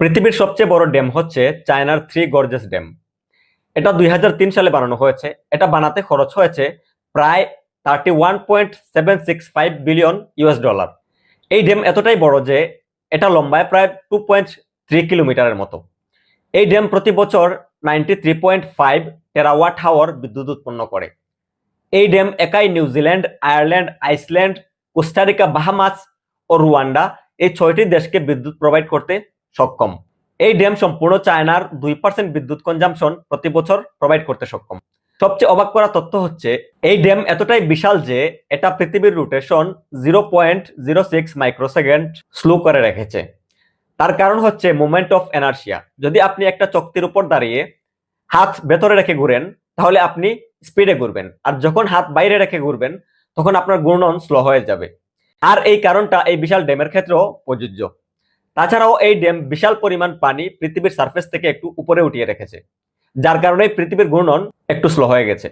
পৃথিবীর সবচেয়ে বড় ড্যাম হচ্ছে চায়নার থ্রি গর্জেস ড্যাম। এটা দুই হাজার তিন সালে বানানো হয়েছে। এটা বানাতে খরচ হয়েছে প্রায় thirty one point seven six five billion US dollar এই ড্যাম এতটাই বড় যে এটা লম্বায় প্রায় টু পয়েন্ট থ্রি কিলোমিটারের মতো। এই ড্যাম প্রতি বছর ninety three point five terawatt hour বিদ্যুৎ উৎপন্ন করে। এই ড্যাম একাই New Zealand Ireland, Iceland, Costa Rica, Bahamas ও রুয়ান্ডা এই ছয়টি দেশকে বিদ্যুৎ প্রোভাইড করতে সক্ষম এই ড্যাম সম্পূর্ণ চায়নার দুই পার্সেন্ট বিদ্যুৎ কনজামশন প্রতি বছর প্রোভাইড করতে সক্ষম। সবচেয়ে অবাক করা তথ্য হচ্ছে, এই ড্যাম এতটাই বিশাল যে এটা পৃথিবীর rotation zero point zero six microsecond slow করে রেখেছে। তার কারণ হচ্ছে মুভমেন্ট অফ এনার্জিয়া যদি আপনি একটা চক্তির উপর দাঁড়িয়ে হাত ভেতরে রেখে ঘুরেন, তাহলে আপনি স্পিডে ঘুরবেন। আর যখন হাত বাইরে রেখে ঘুরবেন, তখন আপনার ঘূর্ণন স্লো হয়ে যাবে। আর এই কারণটা এই বিশাল ড্যামের ক্ষেত্রেও প্রযোজ্য। তাছাড়াও এই ড্যাম বিশাল পরিমাণ পানি পৃথিবীর সারফেস থেকে একটু উপরে উঠিয়ে রেখেছে, যার কারণে পৃথিবীর ঘূর্ণন একটু স্লো হয়ে গেছে।